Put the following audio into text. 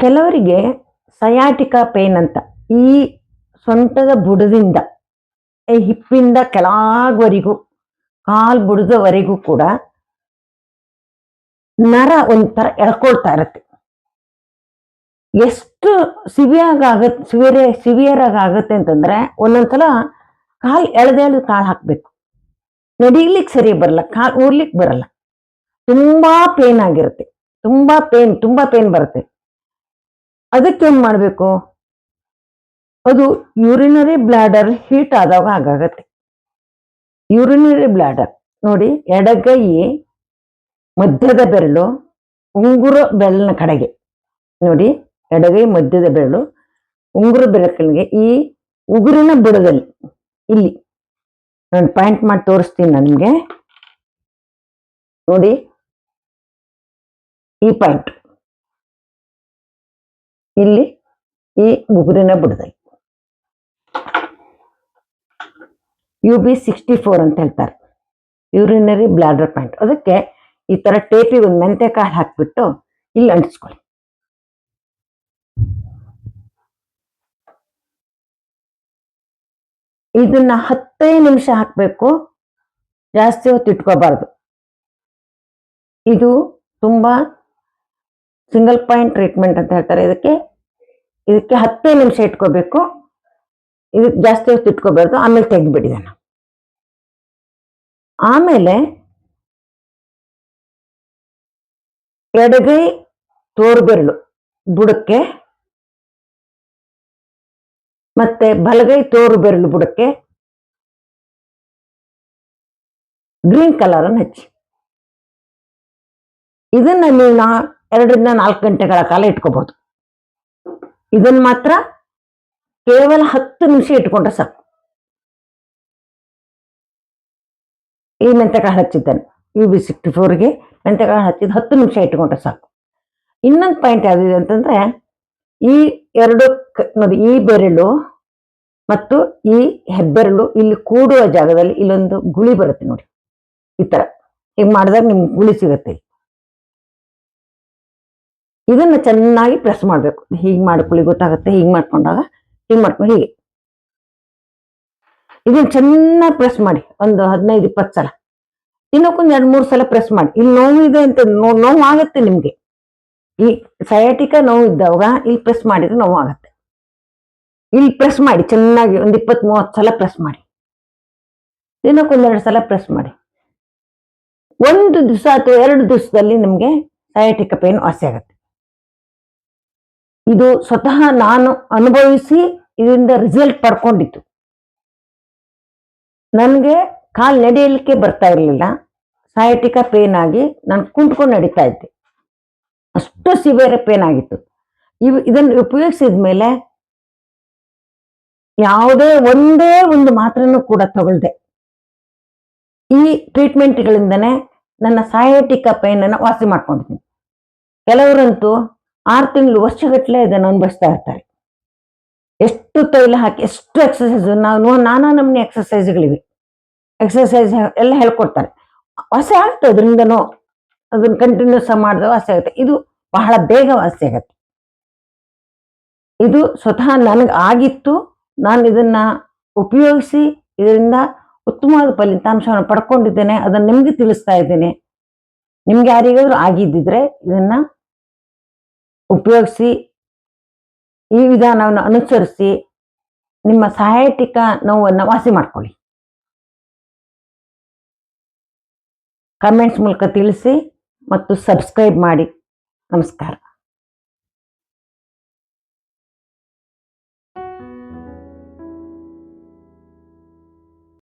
ಕೆಲವರಿಗೆ sciatica pain ಅಂತ, ಈ ಸೊಂಟದ ಬುಡದಿಂದ, ಈ ಹಿಪ್ಪಿಂದ ಕೆಳಗವರೆಗೂ, ಕಾಲು ಬುಡದವರೆಗೂ ಕೂಡ ನರ ಒಂಥರ ಎಳ್ಕೊಳ್ತಾ ಇರುತ್ತೆ. ಎಷ್ಟು ಸಿವಿಯಾಗ ಆಗತ್ತೆ ಸಿವಿಯರ್ ಸಿವಿಯರ್ ಆಗಿ ಆಗತ್ತೆ ಅಂತಂದ್ರೆ ಒಂದೊಂದ್ಸಲ ಕಾಲು ಎಳ್ದೆಳ್ದು ಕಾಲು ಹಾಕ್ಬೇಕು. ನಡೀಲಿಕ್ಕೆ ಸರಿ ಬರಲ್ಲ, ಕಾಲು ಊರ್ಲಿಕ್ಕೆ ಬರಲ್ಲ. ತುಂಬಾ ಪೇನ್ ಆಗಿರುತ್ತೆ, ತುಂಬಾ ಪೇನ್ ತುಂಬಾ ಪೇನ್ ಬರುತ್ತೆ. ಅದಕ್ಕೆ ಮಾಡಬೇಕು ಮಾಡ್ಬೇಕು? ಅದು ಯೂರಿನರಿ ಬ್ಲಾಡರ್ ಹೀಟ್ ಆದಾಗ ಹಾಗಾಗತ್ತೆ ಯೂರಿನರಿ ಬ್ಲಾಡರ್ ನೋಡಿ ಎಡಗೈ, ಮಧ್ಯದ ಬೆರಳು, ಉಂಗುರ ಬೆರಳಿನ ಕಡೆಗೆ. ನೋಡಿ ಎಡಗೈ, ಮಧ್ಯದ ಬೆರಳು, ಉಂಗುರ ಬೆರಳಿಗೆ ಈ ಉಗುರಿನ ಬುಡದಲ್ಲಿ, ಇಲ್ಲಿ. ನಾನು ಪಾಯಿಂಟ್ ಮಾಡಿ ತೋರಿಸ್ತೀನಿ ನನಗೆ. ನೋಡಿ. ಈ ಪಾಯಿಂಟ್ ಇಲ್ಲಿ ಈ ಉಗುರಿನ ಬಿಡದೆ. ಯು ಬಿ ಸಿಕ್ಸ್ಟಿ ಫೋರ್ ಅಂತ ಹೇಳ್ತಾರೆ. ಯೂರಿನರಿ ಬ್ಲಾಡರ್ ಪಾಯಿಂಟ್ ಅದಕ್ಕೆ ಈ ತರ ಟೇಪಿಗೆ ಒಂದು ಮೆಂತೆ ಕಾಳು ಹಾಕಿಬಿಟ್ಟು ಇಲ್ಲಿ ಅಂಟಿಸ್ಕೊಳ್ಳಿ. ಇದನ್ನ ಹತ್ತೇ ನಿಮಿಷ ಹಾಕಬೇಕು. ಜಾಸ್ತಿ ಹೊತ್ತು ಇಟ್ಕೋಬಾರ್ದು. ಇದು ತುಂಬ ಸಿಂಗಲ್ ಪಾಯಿಂಟ್ ಟ್ರೀಟ್ಮೆಂಟ್ ಅಂತ ಹೇಳ್ತಾರೆ. ಇದಕ್ಕೆ ಇದಕ್ಕೆ ಹತ್ತೇ ನಿಮಿಷ ಇಟ್ಕೋಬೇಕು. ಇದಕ್ಕೆ ಜಾಸ್ತಿ ಹೊತ್ತು ಇಟ್ಕೋಬಾರ್ದು. ಆಮೇಲೆ ತೆಗೆದುಬಿಡಿ ನಾನು ಆಮೇಲೆ ಎಡಗೈ ತೋರ್ಬೆರಳು, ಬುಡಕ್ಕೆ ಮತ್ತೆ ಬಲಗೈ ತೋರು ಬೆರಳು ಬುಡಕ್ಕೆ ಗ್ರೀನ್ ಕಲರ್ ಅನ್ನು ಹಚ್ಚಿ. ಇದನ್ನ ನೀವು ನಾ ಎರಡರಿಂದ ನಾಲ್ಕು ಗಂಟೆಗಳ ಕಾಲ ಇಟ್ಕೋಬಹುದು ಇದನ್ನ ಮಾತ್ರ ಕೇವಲ ಹತ್ತು ನಿಮಿಷ ಇಟ್ಕೊಂಡ್ರೆ ಸಾಕು. ಈ ಮೆಂತೆಕಾಳು ಹಚ್ಚಿದ್ದಾನೆ. ಯು ಬಿ ಸಿಕ್ಸ್ಟಿ ಫೋರ್ಗೆ ಮೆಂತೆಕಾಳು ಹಚ್ಚಿದ್ದು ಹತ್ತು ನಿಮಿಷ ಇಟ್ಕೊಂಡ್ರೆ ಸಾಕು. ಇನ್ನೊಂದು ಪಾಯಿಂಟ್ ಯಾವ್ದಿದೆ ಅಂತಂದ್ರೆ ಈ ಎರಡು ನೋಡಿ, ಈ ಬೆರಳು ಮತ್ತು ಈ ಹೆಬ್ಬೆರಳು ಇಲ್ಲಿ ಕೂಡುವ ಜಾಗದಲ್ಲಿ ಇಲ್ಲೊಂದು ಗುಳಿ ಬರುತ್ತೆ ನೋಡಿ. ಈ ತರ. ಈಗ ಮಾಡಿದಾಗ ನಿಮ್ಗೆ ಗುಳಿ ಸಿಗುತ್ತೆ. ಇದನ್ನ ಚೆನ್ನಾಗಿ ಪ್ರೆಸ್ ಮಾಡಬೇಕು. ಹೀಗೆ ಮಾಡ್ಕೊಳ್ಳಿ ಗೊತ್ತಾಗುತ್ತೆ. ಹೀಗೆ ಮಾಡ್ಕೊಂಡಾಗ ಹೀಗೆ ಮಾಡ್ಕೊಂಡು ಹೀಗೆ. ಇದನ್ನ ಚೆನ್ನಾಗಿ ಪ್ರೆಸ್ ಮಾಡಿ. ಒಂದು ಹದಿನೈದು, ಇಪ್ಪತ್ತು ಸಲ. ಇನ್ನೊಂದು ಎರಡು, ಮೂರು ಸಲ ಪ್ರೆಸ್ ಮಾಡಿ. ಇಲ್ಲಿ ನೋವು ಇದೆ ಅಂತ ನೋವು ಆಗುತ್ತೆ ನಿಮ್ಗೆ. ಈ ಸಯಾಟಿಕ ನೋವು ಇದ್ದವಾಗ ಇಲ್ಲಿ ಪ್ರೆಸ್ ಮಾಡಿದ್ರೆ ನೋವು ಆಗುತ್ತೆ. ಇಲ್ಲಿ ಪ್ರೆಸ್ ಮಾಡಿ, ಚೆನ್ನಾಗಿ ಒಂದು ಇಪ್ಪತ್ತ್ ಮೂವತ್ತು ಸಲ ಪ್ರೆಸ್ ಮಾಡಿ. ದಿನಕ್ಕೊಂದೆರಡು ಸಲ ಪ್ರೆಸ್ ಮಾಡಿ. ಒಂದು ದಿವಸ ಅಥವಾ ಎರಡು ದಿವಸದಲ್ಲಿ ನಿಮಗೆ ಸಯಾಟಿಕ ಪೇನ್ ವಾಸಿ ಆಗುತ್ತೆ. ಇದು ಸ್ವತಃ ನಾನು ಅನುಭವಿಸಿ ಇದರಿಂದ ರಿಸಲ್ಟ್ ಪಡ್ಕೊಂಡಿತ್ತು ನನಗೆ ಕಾಲು ನಡೆಯಲಿಕ್ಕೆ ಬರ್ತಾ ಇರಲಿಲ್ಲ. ಸಯಾಟಿಕ ಪೇನ್ ಆಗಿ ನಾನು ಕುಂಟ್ಕೊಂಡು ನಡೀತಾ ಇದ್ದೆ. ಅಷ್ಟು ಸಿವಿಯರ್ ಪೇನ್ ಆಗಿತ್ತು. ಇವು ಇದನ್ನು ಉಪಯೋಗಿಸಿದ ಮೇಲೆ ಯಾವುದೇ ಒಂದೇ ಒಂದು ಮಾತ್ರನೂ ಕೂಡ ತಗೊಳ್ದೆ. ಈ ಟ್ರೀಟ್ಮೆಂಟ್ಗಳಿಂದನೇ ನನ್ನ ಸಯಾಟಿಕ ಪೈನನ್ನು ವಾಸಿ ಮಾಡ್ಕೊಂಡಿದ್ದೀನಿ. ಕೆಲವರಂತೂ ಆರು ತಿಂಗಳು ವರ್ಷಗಟ್ಟಲೆ ಇದನ್ನು ಅನುಭವಿಸ್ತಾ ಇರ್ತಾರೆ. ಎಷ್ಟು ತೈಲ ಹಾಕಿ, ಎಷ್ಟು ಎಕ್ಸಸೈಸ್ ನಾವು ನಾನಾ ನಮ್ಮನೆ ಎಕ್ಸಸೈಸ್ಗಳಿವೆ ಎಕ್ಸಸೈಸ್ ಎಲ್ಲ ಹೇಳ್ಕೊಡ್ತಾರೆ. ವಾಸಿ ಆಗುತ್ತೆ, ಅದರಿಂದನೂ ಅದನ್ನ ಕಂಟಿನ್ಯೂಸ್ ಮಾಡಿದ್ರೆ ವಾಸಿ ಆಗುತ್ತೆ. ಇದು ಬಹಳ ಬೇಗ ವಾಸಿ ಆಗುತ್ತೆ. ಇದು ಸ್ವತಃ ನನಗೆ ಆಗಿತ್ತು ನಾನು ಇದನ್ನ ಉಪಯೋಗಿಸಿ ಇದರಿಂದ ಉತ್ತಮವಾದ ಫಲಿತಾಂಶವನ್ನು ಪಡ್ಕೊಂಡಿದ್ದೇನೆ, ಅದನ್ನು ನಿಮಗೆ ತಿಳಿಸ್ತಾ ಇದ್ದೇನೆ. ನಿಮ್ಗೆ ಯಾರಿಗಾದ್ರೂ ಆಗಿದ್ದಿದ್ರೆ ಇದನ್ನ ಉಪಯೋಗಿಸಿ, ಈ ವಿಧಾನವನ್ನು ಅನುಸರಿಸಿ, ನಿಮ್ಮ ಸಹಾಯಟಿಕ ನೋವನ್ನು ವಾಸಿ ಮಾಡ್ಕೊಳ್ಳಿ. ಕಮೆಂಟ್ಸ್ ಮೂಲಕ ತಿಳಿಸಿ ಮತ್ತು ಸಬ್ಸ್ಕ್ರೈಬ್ ಮಾಡಿ. ನಮಸ್ಕಾರ.